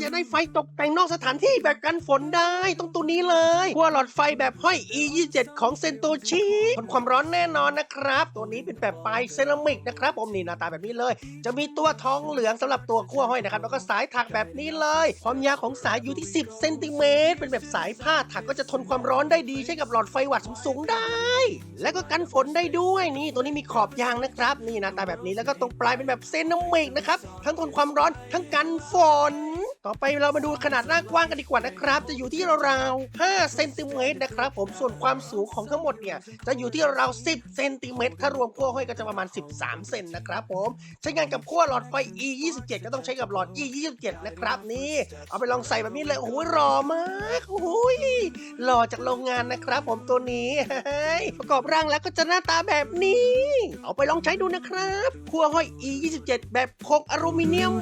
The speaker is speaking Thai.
อยากได้ไฟตกแต่งนอกสถานที่แบบกันฝนได้ต้องตัวนี้เลยขั้วหลอดไฟแบบห้อย e 2 7 ของเซนโตชิทนความร้อนแน่นอนนะครับ ตัวนี้เป็นแบบปลายเซรามิกนะครับผมนี่หน้าตาแบบนี้เลย จะมีตัวทองเหลืองสำหรับตัวขั้วห้อยนะครับ แล้วก็สายถักแบบนี้เลย ความยาวของสายอยู่ที่ 10เซนติเมตรเป็นแบบสายผ้าถักก็จะทนความร้อนได้ดีใช้กับหลอดไฟวัดสูงๆได้ แล้วก็กันฝนได้ด้วยนี่ ตัวนี้มีขอบยางนะครับ นี่หน้าตาแบบนี้แล้วก็ตรงปลายเป็นแบบเซรามิกนะครับทั้งทนความร้อนทั้งกันฝน ต่อไปเรามาดูขนาดหน้ากว้างกันดีกว่านะครับ จะอยู่ที่ราวๆ5เซนติเมตรนะครับผมส่วนความสูงของทั้งหมดเนี่ยจะอยู่ที่ราว10เซนติเมตรถ้ารวมขั้วห้อยก็จะประมาณ 13 เซนนะครับผมใช้งานกับขั้วหลอดไฟ e 2 7ก็ต้องใช้กับหลอด e 2 7นะครับนี่เอาไปลองใส่แบบนี้เลยโอ้โหหล่อมากโอ้ยหล่อจากโรงงานนะครับ ผมตัวนี้ประกอบร่างแล้วก็จะหน้าตาแบบนี้ เอาไปลองใช้ดูนะครับขั้วห้อย e 2 7แบบโครงอลูมิเนียม